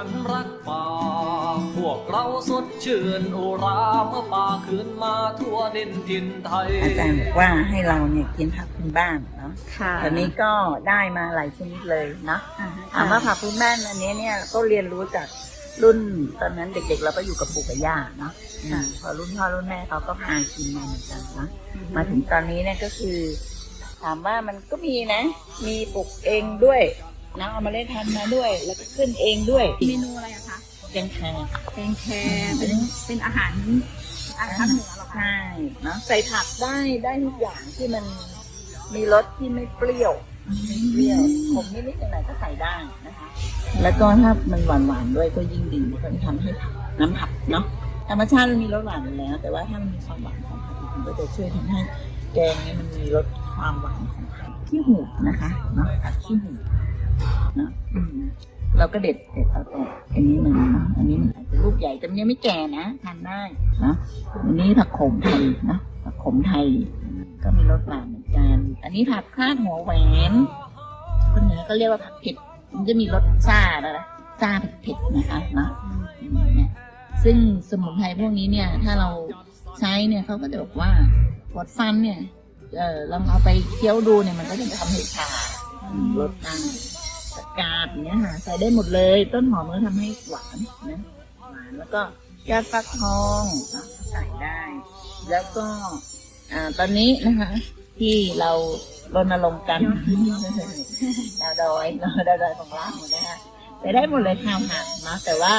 ฉันรักป่า พวกเราสดชื่นอุราเมื่อป่าคืนมาทั่วดินทินไทย อาจารย์บอกว่าให้เราเนี่ยกินผักพื้นบ้านเนาะค่ะ ตอนนี้ก็ได้มาหลายชนิดเลยเนาะอ่าถามว่าผักพื้นบ้านอันนี้เนี่ยก็เรียนรู้จากรุ่นตอนนั้นเด็กๆเราก็อยู่กับปู่กับย่าเนาะอืมพอรุ่นพ่อรุ่นแม่เขาก็พากินมาเหมือนกันเนาะมาถึงตอนนี้เนี่ยก็คือ ถามว่ามันก็มีนะ มีปลูกเองด้วย นะเอามาเล่นพันธุ์มาด้วย แล้วก็ขึ้นเองด้วยเมนูอะไรอะคะแกงแครแกงแคเป็นเป็นอาหารอาหารเหนือเหรอคะใช่เนาะใส่ผักได้ได้ทุกอย่างที่มันมีรสที่ไม่เปรี้ยวไม่เปรี้ยวผมนิดๆหน่อยๆก็ใส่ได้นะคะ แล้วก็ถ้ามันหวานๆด้วยก็ยิ่งดีมันก็จะทำให้ผักน้ำผักเนาะธรรมชาติมันมีรสหวานอยู่แล้ว แต่ว่าถ้ามันมีความหวานของผักมันก็จะช่วยทำให้แกงนี้มันมีรสความหวานของผักขี้หูดนะคะเนาะผักขี้หูดเนะเราก็เด็ดเด็ดเอาตรงอันนี้มันนะอันนี้มันอาจจะลูกใหญ่แต่มันยังไม่แก่นะทานได้นะอันนี้ผักโขมไทยนะผักโขมไทย ก็มีรสหวานเหมือนกัน อันนี้ผักคาดหัวแหวนคนเหนือก็เรียกว่าผักเผ็ด มันจะมีรสซ่าแล้วนะซ่าเผ็ดๆนะคะนะซึ่งสมุนไพรพวกนี้เนี่ย ถ้าเราใช้เนี่ยเขาก็จะบอกว่าปวดฟันเนี่ย เออลองเอาไปเคี้ยวดูเนี่ยมันก็จะทำให้ชาลดได้ส กาดอย่างเงี้ยค่ะใส่ได้หมดเลย ต้นหอมก็ทำให้หวานนะหวานแล้วก็ยอดฟักทองใส่ได้ แล้วก็อ่าตอนนี้นะคะ ที่เรารณรงค์กันดาวดอยดาวดอยของเรานะคะใส่ได้หมดเลยข้าวผักนาะแต่ว่า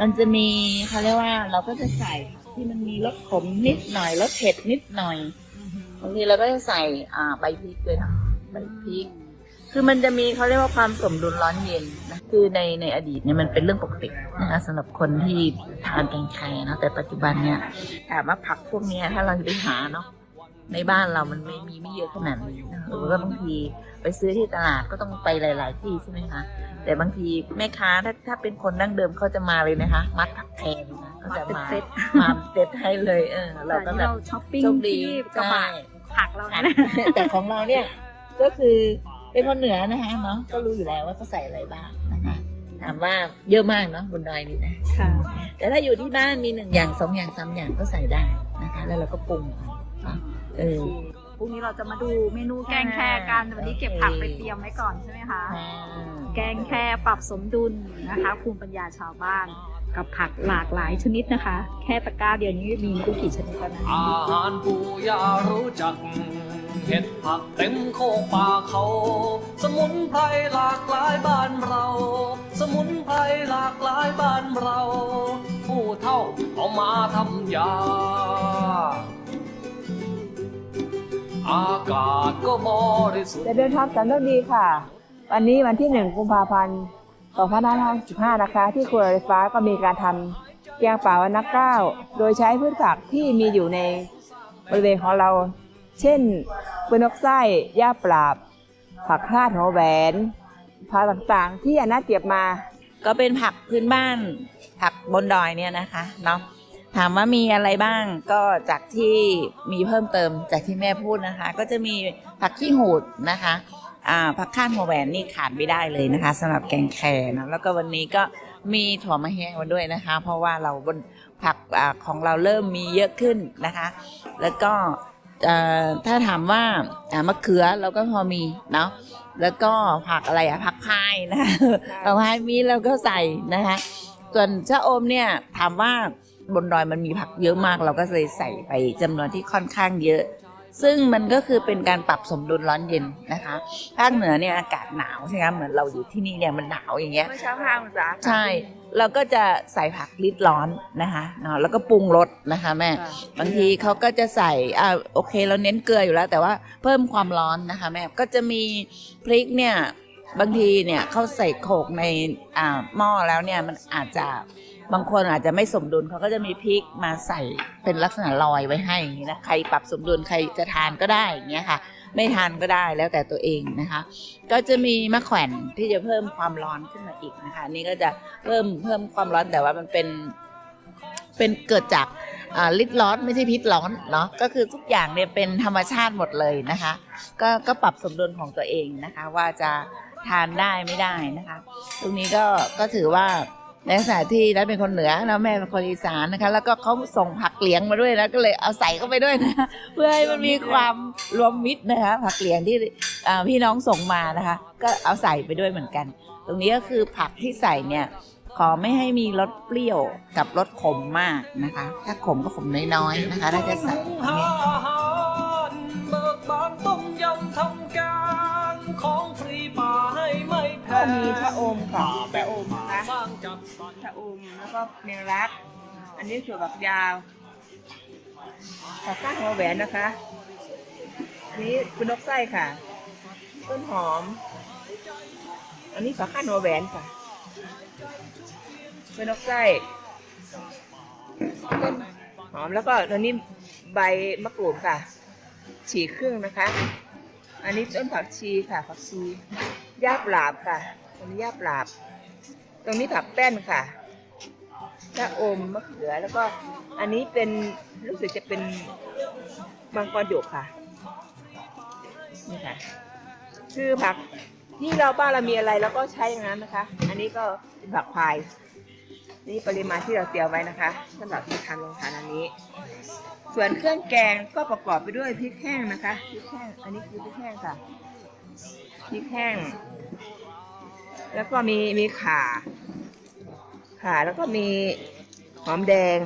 มันจะมีเขาเรียกว่าเราก็จะใส่ที่มันมีรสขมนิดหน่อยรสเผ็ดนิดหน่อยบางทีเราก็จะใส่อ่าใบพริกด้วยนะใบพริก คือมันจะมีเขาเรียกว่าความสมดุลร้อนเย็นนะคือในในอดีตเนี่ยมันเป็นเรื่องปกตินะคะสำหรับคนที่ทานแกงไข่นะแต่ปัจจุบันเนี่ยถามว่าผักพวกเนี้ยถ้าเราจะไปหาเนาะในบ้านเรามันไม่มีไม่เยอะขนาดนี้นะหรือว่าบางทีไปซื้อที่ตลาดก็ต้องไปหลาย ๆ ที่ใช่ไหมคะแต่บางทีแม่ค้าถ้าถ้าเป็นคนดั้งเดิมเขาจะมาเลยนะคะ มัดผักแทนนะเขาจะมาเซ็ตมาเซ็ตให้เลยเออเราก็แต่แบนี่บเราช้อปปิ้งโชคดีที่กระบะใช่ผักเราค่ะนะแต่ของเราเนี่ยก็คือ เป็นคนเหนือนะคะเนาะก็รู้อยู่แล้วว่าเขาใส่อะไรบ้างนะคะถามว่าเยอะมากเนาะบนดอยนี่นะค่ะ แต่ถ้าอยู่ที่บ้านมีหนึ่งอย่างสองอย่างสามอย่างก็ใส่ได้นะคะ แล้วเราก็ปรุงเอาเนาะเออพรุ่งนี้เราจะมาดูเมนูแกงแคกันแต่วันนี้เก็บผักไปเตรียมไว้ก่อนใช่ไหมคะ แกงแคปรับสมดุลนะคะภูมิปัญญาชาวบ้าน กับผักหลากหลายชนิดนะคะ แค่ตะกร้าเดียวนี้มีไม่รู้กี่ชนิดแล้วนะอาหารผู้ยารู้จัก เห็ดผักเต็มโคกป่าเขา สมุนไพรหลากหลายบ้านเรา สมุนไพรหลากหลายบ้านเรา ผู้เท่าเอามาทำยา อากาศก็บริสุทธิ์ จะเดินทางสันโชคดีค่ะ วันนี้วันที่1กุมภาพันธ์ 2555 นะคะ ที่ครัวไฟฟ้าก็มีการทำแกงป่าวันนักเก้าโดยใช้พืชผักที่มีอยู่ในบริเวณของเรา เช่นปืนนกไส้ย่าปราบ ผักคาดหัวแหวนผักต่างๆ ที่อนัดเก็บมา ก็เป็นผักพื้นบ้าน ผักบนดอยเนี่ยนะคะเนาะถามว่ามีอะไรบ้างก็จากที่มีเพิ่มเติมจากที่แม่พูดนะคะ ก็จะมีผักขี้หูดนะคะ ผักข้านหัวแหวนนี่ขาดไม่ได้เลยนะคะสำหรับแกงแครนะแล้วก็วันนี้ก็มีถั่วมะแฮมาด้วยนะคะ เพราะว่าเราบนผักอาของเราเริ่มมีเยอะขึ้นนะคะ แล้วก็เอ่อถ้าถามว่าอ่ามะเขือเราก็พอมีเนาะแล้วก็ผักอะไรอะผักพายนะคะผักพายมีเราก็ใส่นะคะ ส่วนชะอมเนี่ยถามว่าบนดอยมันมีผักเยอะมาก เราก็เลยใส่ไปจำนวนที่ค่อนข้างเยอะ ซึ่งมันก็คือเป็นการปรับสมดุลร้อนเย็นนะคะ ภาคเหนือเนี่ยอากาศหนาวใช่ไหมเหมือนเราอยู่ที่นี่เนี่ยมันหนาวอย่างเงี้ยเมื่อเช้าห้าองศาใช่ เราก็จะใส่ผักลิดร้อนนะคะเนาะแล้วก็ปรุงรสนะคะแม่ บางทีเขาก็จะใส่อ่าโอเคเราเน้นเกลืออยู่แล้ว แต่ว่าเพิ่มความร้อนนะคะแม่ ก็จะมีพริกเนี่ยบางทีเนี่ยเขาใส่โขกในอ่าหม้อแล้วเนี่ยมันอาจจะ บางคนอาจจะไม่สมดุลเขาก็จะมีพริกมาใส่เป็นลักษณะลอยไว้ให้อย่างนี้นะใครปรับสมดุลใครจะทานก็ได้อย่างเงี้ยค่ะ ไม่ทานก็ได้แล้วแต่ตัวเองนะคะ ก็จะมีมะแขวนที่จะเพิ่มความร้อนขึ้นมาอีกนะคะ นี่ก็จะเพิ่มเพิ่มความร้อนแต่ว่ามันเป็นเป็นเกิดจากอ่าลิดร้อนไม่ใช่พิษร้อนเนาะก็คือทุกอย่างเนี่ยเป็นธรรมชาติหมดเลยนะคะ ก็ก็ปรับสมดุลของตัวเองนะคะ ว่าจะทานได้ไม่ได้นะคะ ตรงนี้ก็ก็ถือว่า ในขณะที่นัทเป็นคนเหนือแล้วแม่เป็นคนอีสานนะคะ แล้วก็เขาส่งผักเหลียงมาด้วยนะก็เลยเอาใส่เข้าไปด้วยนะเพื่อให้มันมีความรวมมิตรนะคะ ผักเหลียงที่พี่น้องส่งมานะคะ ก็เอาใส่ไปด้วยเหมือนกัน ตรงนี้ก็คือผักที่ใส่เนี่ยขอไม่ให้มีรสเปรี้ยวกับรสขมมากนะคะ ถ้าขมก็ขมน้อยๆนะคะถ้าจะใส่เบิกบานต้มยำทำการของฟรีป่าให้ไม่แพก็งมีชะอมค่ะ ก็เมงลัก อันนี้ถั่วฝักยาวผักก้านหัวแหวนนะคะ นี้คุณนกไส้ค่ะ ต้นหอม อันนี้ผักก้านหัวแหวนค่ะเป็นนกไส้ต้นหอมแล้วก็ตอนนี้ใบมะกรูดค่ะ ฉีกครึ่งนะคะ อันนี้ต้นผักชีค่ะผักชีย่าปลาบค่ะตรงนี้ย่าปลาบ ตรงนี้ผักแป้นค่ะ ชะอมมะเขือแล้วก็อันนี้เป็นรู้สึกจะเป็นมังกรหยกค่ะนี่ค่ะ คือผักที่เราบ้านเรามีอะไรเราก็ใช้อย่างนั้นนะคะ อันนี้ก็เป็นผักพาย นี่ปริมาณที่เราเตรียมไว้นะคะสำหรับที่ทำลงทานอันนี้ ส่วนเครื่องแกงก็ประกอบไปด้วยพริกแห้งนะคะพริกแห้งอันนี้คือพริกแห้งค่ะพริกแห้ง แล้วก็มีมีข่า ข่าแล้วก็มีหอมแดง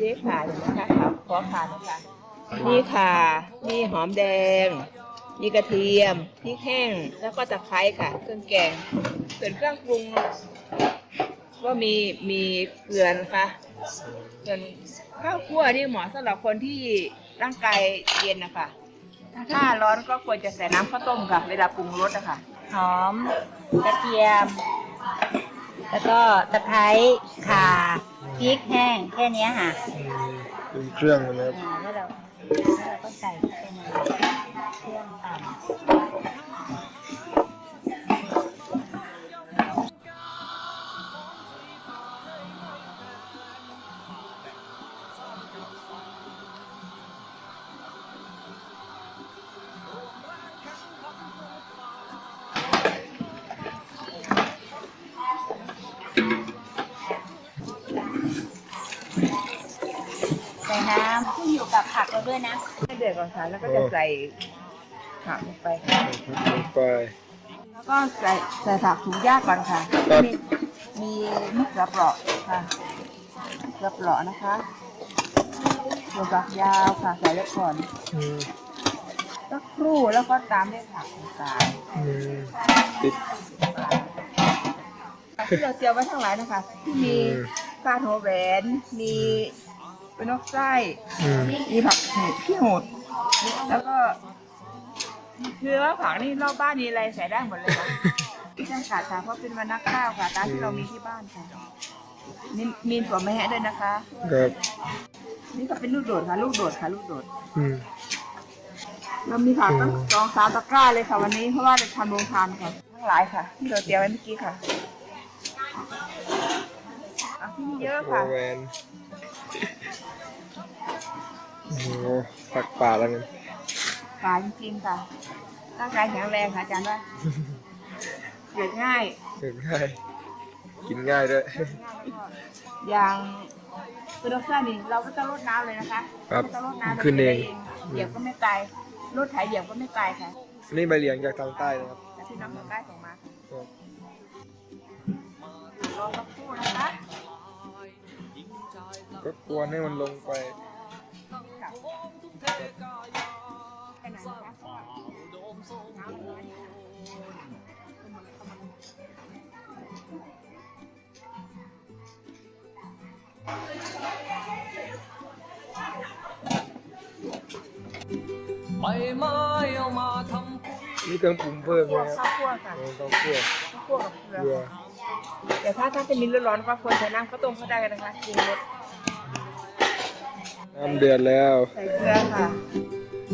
นี่ข่าเห็นไหมคะขอขอข่านะคะมีข่ามีหอมแดงมีกระเทียมพริกแห้งแล้วก็ตะไคร้ค่ะ เครื่องแกงส่วนเครื่องปรุงก็มีมีเกลือนะคะส่วนข้าวคั่วนี่เหมาะสำหรับคนที่ร่างกายเย็นนะคะถ้าร้อนก็ควรจะใส่น้ำข้าวต้มค่ะ เวลาปรุงรสนะคะหอมกระเทียม แล้วก็ตะไคร้ข่าพริกแห้งแค่เนี้ยค่ะเป็นเครื่องนะครับ อ่าแล้วเราแล้วเราก็ใส่เป็นเครื่องตำ น้ำขึ้นอยู่กับผักเราด้วยนะให้เดือดก่อนค่ะ แล้วก็จะใส่ผักลงไปค่ะลงไป แล้วก็ใส่ใส่ผักถุงยากก่อนค่ะ ครับ มีมีมะเขือเปราะค่ะมะเขือเปราะนะคะถั่วฝักยาวค่ะใส่แล้วก่อนอืมสักครู่แล้วก็ตามด้วยผักต่างอืมติด ๆที่เราเตรียมไว้ทั้งหลายนะคะที่มีอืม กาดหัวแหวน มี เป็นนกไส้อืมมีผักหูดขี้หูดแล้วก็ คือว่าผักนี่รอบบ้านมีอะไรใส่ได้หมดเลยค่ะที่จำกัดค่ะเพราะเป็นวันนักข้าวค่ะตามที่เรามีที่บ้านค่ะนี่มีถั่วแม่ด้วยนะคะ ครับนี่ก็เป็นลูกโดดค่ะลูกโดดค่ะลูกโดด อืม เรามีผักตั้งอืมสองสามตะกร้าเลยค่ะวันนี้เพราะว่าจะทำโรงทานค่ะทั้งหลายค่ะ ที่เราเตรียมไว้เมื่อกี้ค่ะเอาที่นี่เยอะหัวค่ะแหวนโอ้โห ผักป่าแล้วกันปลาจริงๆค่ะร่างกายแข็งแรงค่ะอาจารย์ว่าเกิดง่ายเกิดง่าย กินง่ายด้วยอย่างคือดอกซ่านี่เราก็จะลดน้ำเลยนะคะครับไม่ต้องลดน้ำขึ้นเองเหยียบก็ไม่ตายรถไถเหยียบก็ไม่ตายค่ะนี่ใบเหลียงจากทางใต้นะครับแต่พี่น้องทางใต้ส่งมาค่ะครับรอสักครู่นะคะก็กวนให้มันลงไป ค่ะแค่นั้นนะคะน้ำเลยใบไม้เอามาทำปุ๋ยนี่เครื่องปรุงเพิ่มคั่วนะคข้ารับวคั่วค่ะโอ้ต้องคั่วข้าวคั่วกับเกลืเกลืออแต่ถ้าถ้าจะมีร้อนๆก็ควรใช้น้ำข้าวต้มก็ได้นะคะปรุงรส น้ำเดือดแล้ว ใส่เกลือค่ะ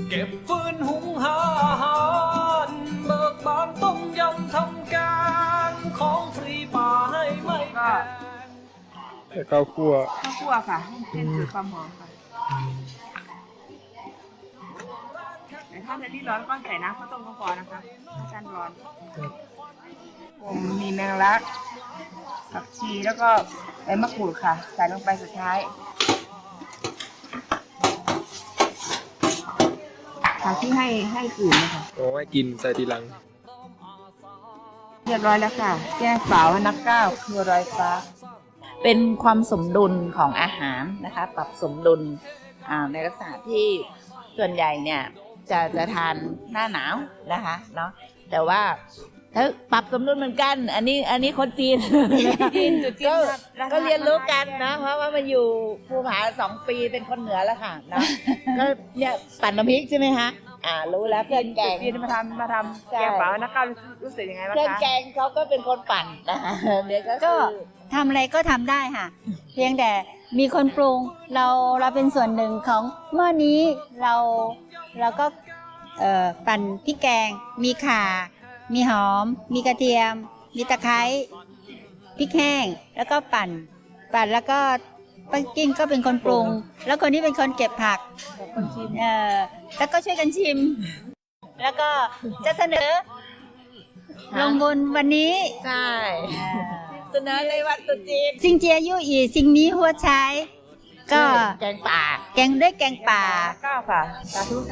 เก็บฟืนหุงหาอาหารเบิกบานต้มยำทำการของฟรีป่าให้ไม่แพงแต่ข้าวคั่วข้าวคั่วค่ะให้เป็นสูตรความหอมค่ะแต่ถ้าจะรีบร้อนก็ใส่น้ำข้าวต้มก็พอนะคะจานร้อนครับผมมีแมงลักผักชีแล้วก็ใบมะกรูดค่ะ ใส่ลงไปสุดท้าย ค่ะที่ให้ให้กลิ่นนะคะโอ้ให้กินใส่ทีหลัง เรียบร้อยแล้วค่ะ แก้เปล่าว่านักก้าวคือรอยฟ้า เป็นความสมดุลของอาหารนะคะ ปรับสมดุลอ่าในลักษณะที่ส่วนใหญ่เนี่ยจะจะทานหน้าหนาวนะคะเนาะแต่ว่า ถ้าปรับสมดุลเหมือนกัน อันนี้อันนี้คนจีนก็ก็เรียนรู้กันนะเพราะว่ามาอยู่ภูผาสองปีเป็นคนเหนือแล้วค่ะเนาะก็เนี่ยปั่นน้ำพริกใช่ไหมคะอ่ารู้แล้วเครื่องแกงจีนมาทำมาทำใช่แก้เปล่าว่านักก้าวรู้สึกยังไงบ้างเครื่องคะแกงเขาก็เป็นคนปั่นนะคะเนี่ยก็ก็คือทำอะไรก็ทำได้ค่ะ เพียงแต่มีคนปรุงเราเราเป็นส่วนหนึ่งของหม้อนี้เราเราก็เอ่อปั่นพริกแกงมีข่า มีหอม มีกระเทียม มีตะไคร้พริกแห้ง แล้วก็ปั่น ปั่นแล้วก็ป้ากิ้งก็เป็นคนปรุง แล้วคนที่เป็นคนเก็บผักเอ่อแล้วก็ช่วยกันชิม แล้วก็จะเสนอ ลงบนวันนี้ใช่เสนอในวันตรุษจีนซิงเจียยู่อีสิ่งนี้หัวใช้ก็แกงป่า แกงด้วยแกงป่านักก้าวค่ะสาธุค่ะ